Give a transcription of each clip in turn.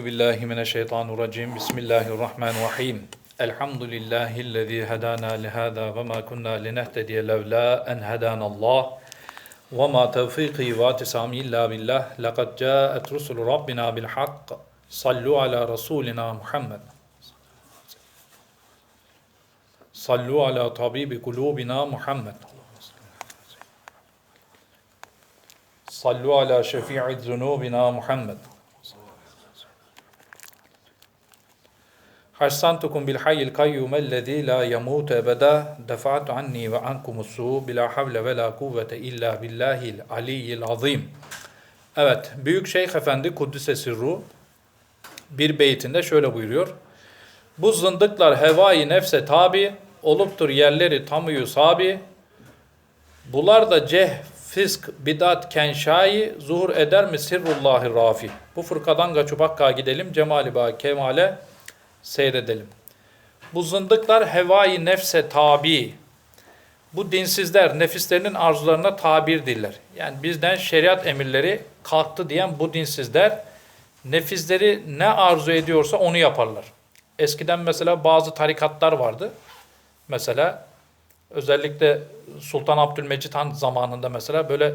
بالله من الشيطان الرجيم. بسم الله الرحمن الرحيم. الحمد لله الذي هدانا لهذا وما كنا لنهتدي لولا أن هدانا الله. وما توفيقي واتسامي إلا بالله. لقد جاءت رسل ربنا بالحق. صلوا على رسولنا محمد. صلوا على طبيب قلوبنا محمد. صلوا على شفيع ذنوبنا محمد. Hassantukum bil hayyil kayyum ellezî la yemûtu ebeda defa'tu anni ve ankumus su bila havle ve la kuvvete illa billahil aliyyil azim. Evet, Büyük Şeyh Efendi Kuddise Sirru bir beytinde şöyle buyuruyor. Bu zındıklar hevai nefse tabi oluptur yerleri tamıyü sabi. Bular da ceh, fisk, bidat, kenşai zuhur eder mi sirrullahi rafi. Bu fırkadan kaçıp hakka gidelim cemali ba kemale seyredelim. Bu zındıklar hevai nefse tabi. Bu dinsizler nefislerinin arzularına tabirdirler. Yani bizden şeriat emirleri kalktı diyen bu dinsizler nefisleri ne arzu ediyorsa onu yaparlar. Eskiden mesela bazı tarikatlar vardı. Mesela özellikle Sultan Abdülmecit Han zamanında mesela böyle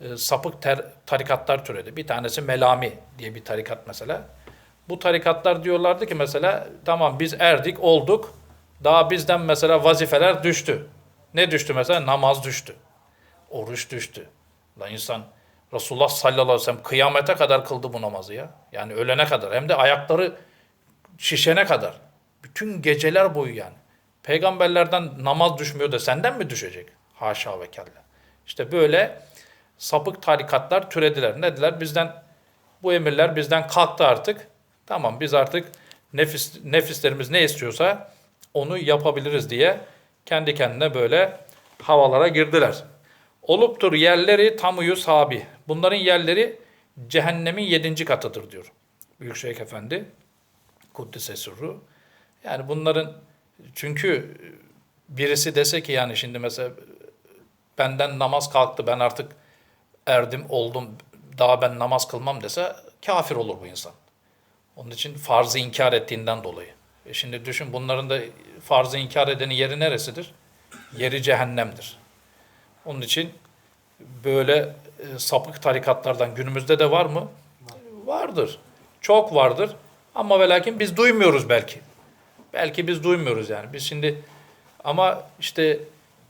e, sapık ter, tarikatlar türedi. Bir tanesi Melami diye bir tarikat mesela. Bu tarikatlar diyorlardı ki mesela tamam biz erdik olduk. Daha bizden mesela vazifeler düştü. Ne düştü mesela? Namaz düştü. Oruç düştü. Lan insan Resulullah sallallahu aleyhi ve sellem kıyamete kadar kıldı bu namazı ya. Yani ölene kadar. Hem de ayakları şişene kadar. Bütün geceler boyu yani. Peygamberlerden namaz düşmüyor da senden mi düşecek? Haşa ve kella. İşte böyle sapık tarikatlar türediler. Ne dediler? Bizden bu emirler bizden kalktı artık. Tamam biz artık nefis, nefislerimiz ne istiyorsa onu yapabiliriz diye kendi kendine böyle havalara girdiler. Oluptur yerleri tamuyu sabi. Bunların yerleri cehennemin yedinci katıdır diyor. Büyükşehir Efendi. Kuddise sırru. Yani bunların çünkü birisi dese ki yani şimdi mesela benden namaz kalktı ben artık erdim oldum daha ben namaz kılmam dese kafir olur bu insan. Onun için farzı inkar ettiğinden dolayı. E şimdi düşün bunların da farzı inkar edenin yeri neresidir? Yeri cehennemdir. Onun için böyle e, sapık tarikatlardan günümüzde de var mı? Vardır. Çok vardır. Ama ve lakin biz duymuyoruz belki. Belki biz duymuyoruz yani. Biz şimdi ama işte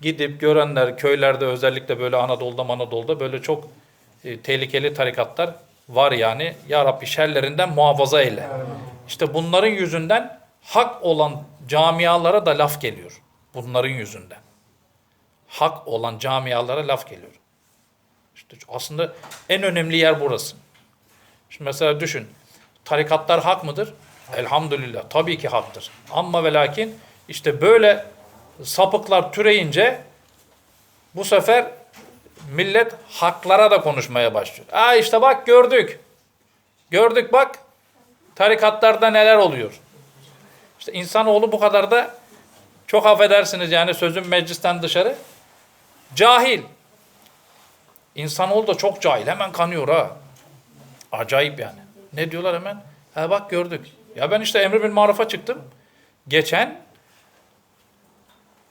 gidip görenler köylerde özellikle böyle Anadolu'da Anadolu'da böyle çok e, tehlikeli tarikatlar var yani. Ya Rabbi şerlerinden muhafaza eyle. İşte bunların yüzünden hak olan camialara da laf geliyor. Bunların yüzünden. Hak olan camialara laf geliyor. İşte aslında en önemli yer burası. Şimdi mesela düşün. Tarikatlar hak mıdır? Elhamdülillah. Tabii ki haktır. Ama ve lakin işte böyle sapıklar türeyince bu sefer millet haklara da konuşmaya başlıyor. Aa işte bak gördük. Gördük bak tarikatlarda neler oluyor. İşte insanoğlu bu kadar da çok affedersiniz yani sözüm meclisten dışarı cahil. İnsanoğlu da çok cahil. Hemen kanıyor ha. Acayip yani. Ne diyorlar hemen? Ha bak gördük. Ya ben işte emri bil marufa çıktım. Geçen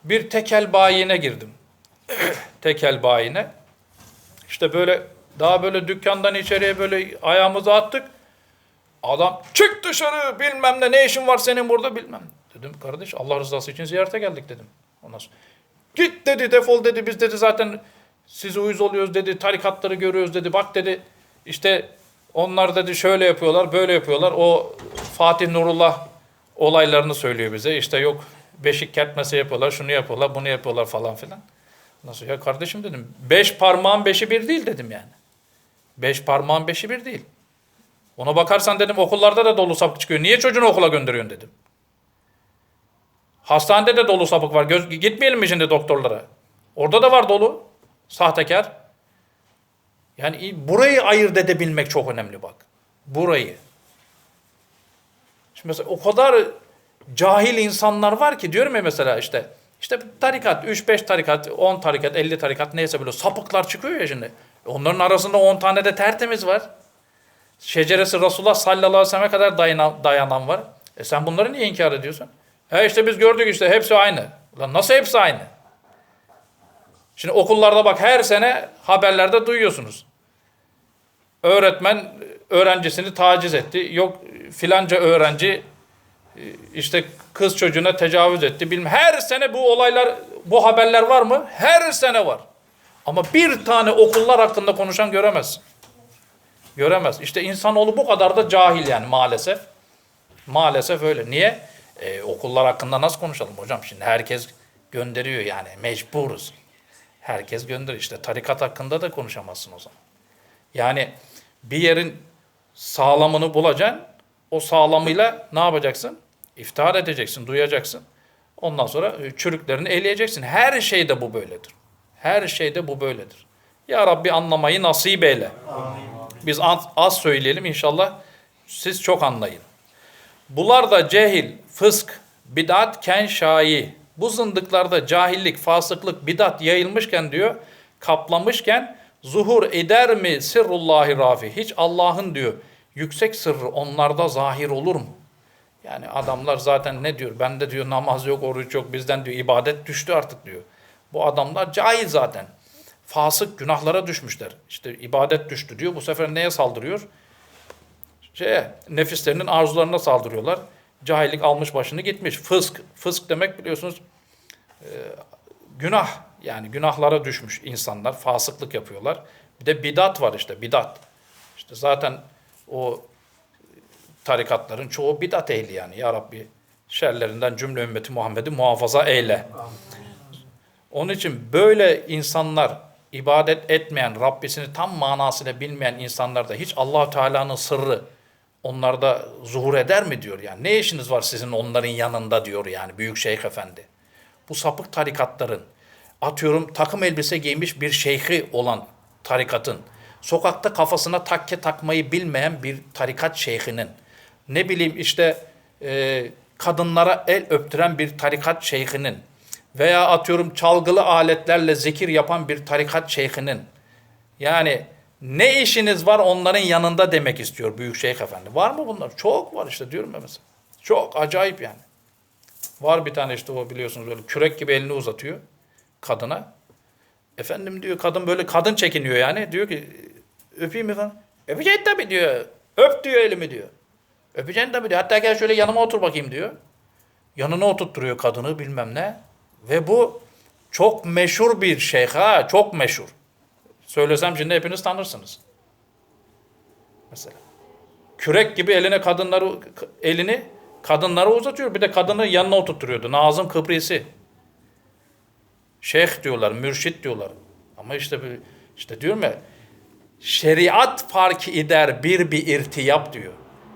bir tekel bayine girdim. tekel bayine. İşte böyle daha böyle dükkandan içeriye böyle ayağımızı attık. Adam çık dışarı bilmem ne ne işin var senin burada bilmem. Dedim kardeş Allah rızası için ziyarete geldik dedim. Ondan sonra git dedi defol dedi biz dedi zaten sizi uyuz oluyoruz dedi tarikatları görüyoruz dedi bak dedi işte onlar dedi şöyle yapıyorlar böyle yapıyorlar o Fatih Nurullah olaylarını söylüyor bize işte yok beşik kertmesi yapıyorlar şunu yapıyorlar bunu yapıyorlar falan filan. Nasıl ya kardeşim dedim. Beş parmağın beşi bir değil dedim yani. Beş parmağın beşi bir değil. Ona bakarsan dedim okullarda da dolu sapık çıkıyor. Niye çocuğunu okula gönderiyorsun dedim. Hastanede de dolu sapık var. Göz, gitmeyelim mi şimdi doktorlara? Orada da var dolu. Sahtekar. Yani burayı ayırt edebilmek çok önemli bak. Burayı. Şimdi mesela o kadar cahil insanlar var ki diyorum ya mesela işte işte tarikat, 3-5 tarikat, 10 tarikat, 50 tarikat neyse böyle sapıklar çıkıyor ya şimdi. Onların arasında 10 tane de tertemiz var. Şeceresi Resulullah sallallahu aleyhi ve selleme kadar dayanan, dayanan var. E sen bunları niye inkar ediyorsun? E işte biz gördük işte hepsi aynı. Lan nasıl hepsi aynı? Şimdi okullarda bak her sene haberlerde duyuyorsunuz. Öğretmen öğrencisini taciz etti. Yok filanca öğrenci işte kız çocuğuna tecavüz etti. Bilmem. Her sene bu olaylar, bu haberler var mı? Her sene var. Ama bir tane okullar hakkında konuşan göremezsin. Göremez. İşte insanoğlu bu kadar da cahil yani maalesef. Maalesef öyle. Niye? E, okullar hakkında nasıl konuşalım hocam? Şimdi herkes gönderiyor yani. Mecburuz. Herkes gönderiyor. İşte tarikat hakkında da konuşamazsın o zaman. Yani bir yerin sağlamını bulacaksın. O sağlamıyla ne yapacaksın? İftihar edeceksin, duyacaksın. Ondan sonra e, çürüklerini eleyeceksin. Her şeyde bu böyledir. Her şeyde bu böyledir. Ya Rabbi anlamayı nasip eyle. Biz az, az söyleyelim inşallah siz çok anlayın. Bular da cehil, fısk, bidat, ken şai. Bu zındıklarda cahillik, fasıklık, bidat yayılmışken diyor, kaplamışken zuhur eder mi sirrullahi rafi? Hiç Allah'ın diyor yüksek sırrı onlarda zahir olur mu? Yani adamlar zaten ne diyor? Bende diyor namaz yok, oruç yok, bizden diyor ibadet düştü artık diyor. Bu adamlar cahil zaten. Fasık günahlara düşmüşler. İşte ibadet düştü diyor. Bu sefer neye saldırıyor? Şeye, nefislerinin arzularına saldırıyorlar. Cahillik almış başını gitmiş. Fısk. Fısk demek biliyorsunuz e, günah. Yani günahlara düşmüş insanlar. Fasıklık yapıyorlar. Bir de bidat var işte bidat. İşte zaten o tarikatların çoğu bidat ehli yani. Ya Rabbi şerlerinden cümle ümmeti Muhammed'i muhafaza eyle. Onun için böyle insanlar ibadet etmeyen, Rabbisini tam manasıyla bilmeyen insanlarda hiç Allahu Teala'nın sırrı onlarda zuhur eder mi diyor yani. Ne işiniz var sizin onların yanında diyor yani Büyük Şeyh Efendi. Bu sapık tarikatların atıyorum takım elbise giymiş bir şeyhi olan tarikatın sokakta kafasına takke takmayı bilmeyen bir tarikat şeyhinin ne bileyim işte e, kadınlara el öptüren bir tarikat şeyhinin veya atıyorum çalgılı aletlerle zikir yapan bir tarikat şeyhinin yani ne işiniz var onların yanında demek istiyor Büyük Şeyh Efendi. Var mı bunlar? Çok var işte diyorum ya mesela. Çok acayip yani. Var bir tane işte o biliyorsunuz böyle kürek gibi elini uzatıyor kadına. Efendim diyor kadın böyle kadın çekiniyor yani. Diyor ki öpeyim mi falan. Öpeceksin tabii diyor. Öp diyor elimi diyor. Öpeceksin tabii diyor. Hatta gel şöyle yanıma otur bakayım diyor. Yanına oturtturuyor kadını bilmem ne. Ve bu çok meşhur bir şeyh ha. Çok meşhur. Söylesem şimdi hepiniz tanırsınız. Mesela. Kürek gibi eline kadınları elini kadınlara uzatıyor. Bir de kadını yanına oturtturuyordu. Nazım Kıbrisi. Şeyh diyorlar, mürşit diyorlar. Ama işte işte diyorum ya şeriat fark eder bir bir irtiyap diyor.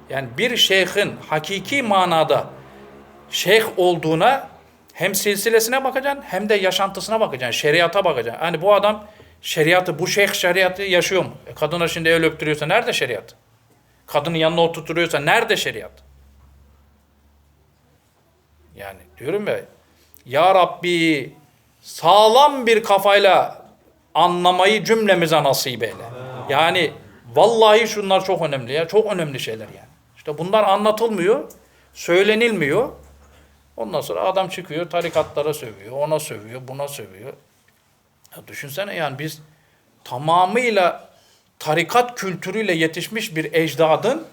Yani bir şeyhin hakiki manada şeyh olduğuna hem silsilesine bakacaksın hem de yaşantısına bakacaksın. Şeriata bakacaksın. Hani bu adam şeriatı, bu şeyh şeriatı yaşıyor mu? E kadına şimdi el öptürüyorsa nerede şeriat? Kadının yanına oturtuyorsa nerede şeriat? Yani diyorum ya, Ya Rabbi sağlam bir kafayla anlamayı cümlemize nasip eyle. Yani vallahi şunlar çok önemli ya. Çok önemli şeyler yani. İşte bunlar anlatılmıyor, söylenilmiyor. Ondan sonra adam çıkıyor tarikatlara sövüyor, ona sövüyor, buna sövüyor. Ya düşünsene yani biz tamamıyla tarikat kültürüyle yetişmiş bir ecdadın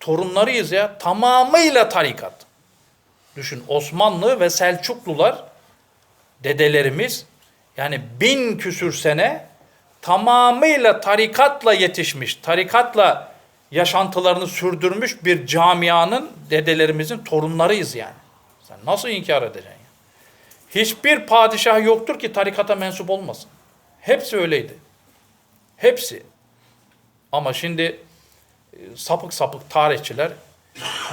torunlarıyız ya. Tamamıyla tarikat. Düşün Osmanlı ve Selçuklular dedelerimiz yani bin küsür sene tamamıyla tarikatla yetişmiş, tarikatla yaşantılarını sürdürmüş bir camianın dedelerimizin torunlarıyız yani. Sen nasıl inkar edeceksin ya? Hiçbir padişah yoktur ki tarikata mensup olmasın. Hepsi öyleydi. Hepsi. Ama şimdi e, sapık sapık tarihçiler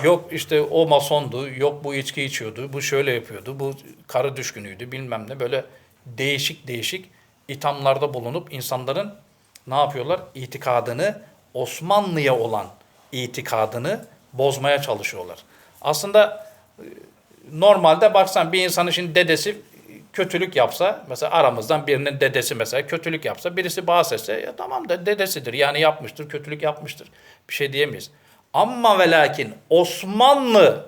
yok işte o masondu, yok bu içki içiyordu, bu şöyle yapıyordu, bu karı düşkünüydü bilmem ne böyle değişik değişik ithamlarda bulunup insanların ne yapıyorlar? İtikadını Osmanlı'ya olan itikadını bozmaya çalışıyorlar. Aslında e, normalde baksan bir insanın şimdi dedesi kötülük yapsa, mesela aramızdan birinin dedesi mesela kötülük yapsa, birisi bahsetse ya tamam da dedesidir. Yani yapmıştır, kötülük yapmıştır. Bir şey diyemeyiz. Ama ve lakin Osmanlı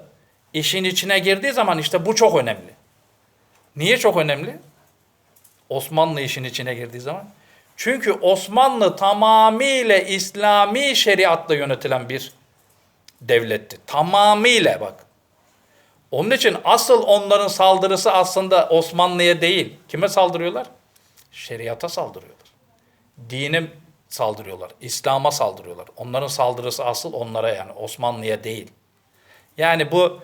işin içine girdiği zaman işte bu çok önemli. Niye çok önemli? Osmanlı işin içine girdiği zaman. Çünkü Osmanlı tamamıyla İslami şeriatla yönetilen bir devletti. Tamamıyla bak. Onun için asıl onların saldırısı aslında Osmanlı'ya değil. Kime saldırıyorlar? Şeriata saldırıyorlar. Dine saldırıyorlar. İslam'a saldırıyorlar. Onların saldırısı asıl onlara yani Osmanlı'ya değil. Yani bu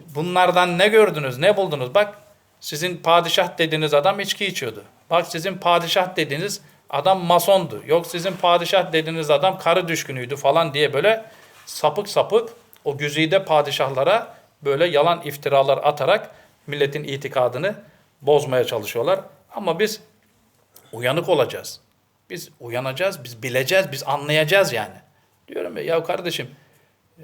bunlardan ne gördünüz, ne buldunuz? Bak sizin padişah dediğiniz adam içki içiyordu. Bak sizin padişah dediğiniz adam masondu. Yok sizin padişah dediğiniz adam karı düşkünüydü falan diye böyle sapık sapık o güzide padişahlara böyle yalan iftiralar atarak milletin itikadını bozmaya çalışıyorlar. Ama biz uyanık olacağız. Biz uyanacağız, biz bileceğiz, biz anlayacağız yani. Diyorum ya, ya kardeşim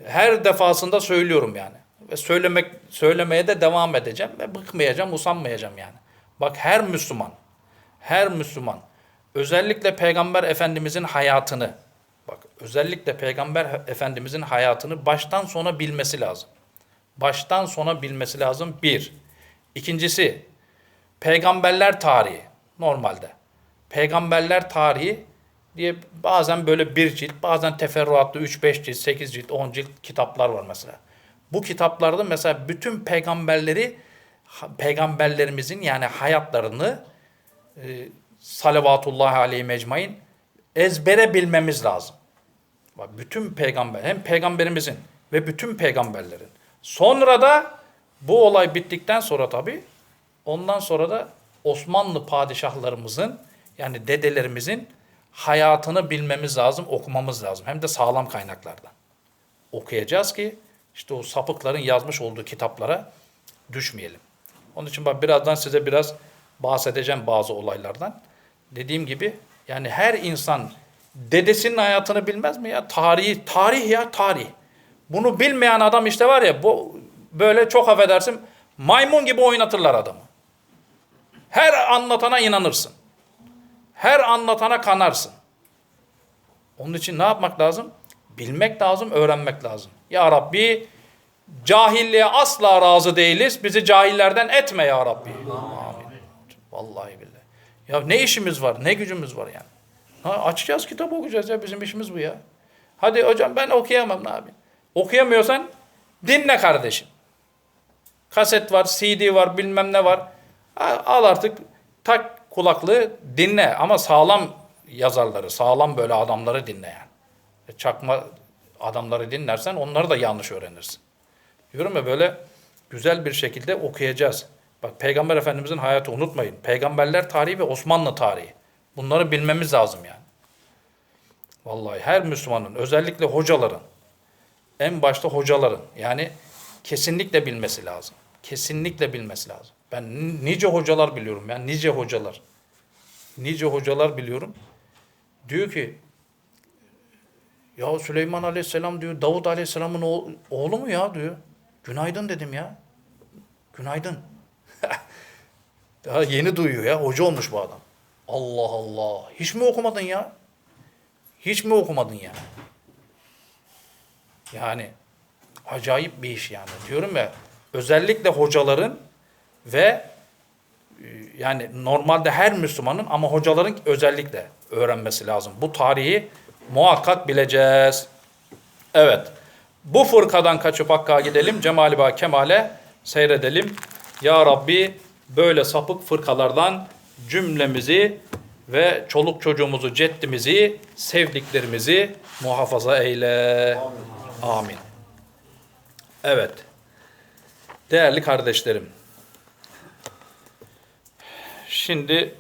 her defasında söylüyorum yani. Ve söylemek söylemeye de devam edeceğim ve bıkmayacağım, usanmayacağım yani. Bak her Müslüman, her Müslüman özellikle Peygamber Efendimizin hayatını bak özellikle Peygamber Efendimizin hayatını baştan sona bilmesi lazım. Baştan sona bilmesi lazım. Bir. İkincisi peygamberler tarihi normalde. Peygamberler tarihi diye bazen böyle bir cilt, bazen teferruatlı 3-5 cilt, 8 cilt, 10 cilt kitaplar var mesela. Bu kitaplarda mesela bütün peygamberleri, peygamberlerimizin yani hayatlarını e, salavatullahi aleyhi mecmain ezbere bilmemiz lazım. Bak bütün peygamber, hem peygamberimizin ve bütün peygamberlerin. Sonra da bu olay bittikten sonra tabii ondan sonra da Osmanlı padişahlarımızın yani dedelerimizin hayatını bilmemiz lazım, okumamız lazım. Hem de sağlam kaynaklardan. Okuyacağız ki işte o sapıkların yazmış olduğu kitaplara düşmeyelim. Onun için ben birazdan size biraz bahsedeceğim bazı olaylardan. Dediğim gibi yani her insan dedesinin hayatını bilmez mi ya? Tarihi, tarih ya tarih. Bunu bilmeyen adam işte var ya bu böyle çok affedersin maymun gibi oynatırlar adamı. Her anlatana inanırsın. Her anlatana kanarsın. Onun için ne yapmak lazım? Bilmek lazım, öğrenmek lazım. Ya Rabbi cahilliğe asla razı değiliz. Bizi cahillerden etme ya Rabbi. Amin. Vallahi billahi. Ya ne işimiz var, ne gücümüz var yani. Ha, açacağız kitap okuyacağız ya bizim işimiz bu ya. Hadi hocam ben okuyamam ne yapayım? Okuyamıyorsan dinle kardeşim. Kaset var, CD var, bilmem ne var. Al artık tak kulaklığı dinle ama sağlam yazarları, sağlam böyle adamları dinle yani. E, Çakma adamları dinlersen onları da yanlış öğrenirsin. Diyorum ya böyle güzel bir şekilde okuyacağız. Bak Peygamber Efendimizin hayatı unutmayın. Peygamberler tarihi ve Osmanlı tarihi. Bunları bilmemiz lazım yani. Vallahi her Müslümanın özellikle hocaların en başta hocaların yani kesinlikle bilmesi lazım. Kesinlikle bilmesi lazım. Ben nice hocalar biliyorum ya nice hocalar. Nice hocalar biliyorum. Diyor ki ya Süleyman Aleyhisselam diyor Davut Aleyhisselam'ın oğ- oğlu mu ya diyor. Günaydın dedim ya. Günaydın. Daha yeni duyuyor ya. Hoca olmuş bu adam. Allah Allah. Hiç mi okumadın ya? Hiç mi okumadın ya? Yani acayip bir iş yani. Diyorum ya özellikle hocaların ve e, yani normalde her Müslümanın ama hocaların özellikle öğrenmesi lazım. Bu tarihi muhakkak bileceğiz. Evet. Bu fırkadan kaçıp Hakk'a gidelim. Cemali Kemal'e seyredelim. Ya Rabbi böyle sapık fırkalardan cümlemizi ve çoluk çocuğumuzu, ceddimizi, sevdiklerimizi muhafaza eyle. Amin. Evet. Değerli kardeşlerim. Şimdi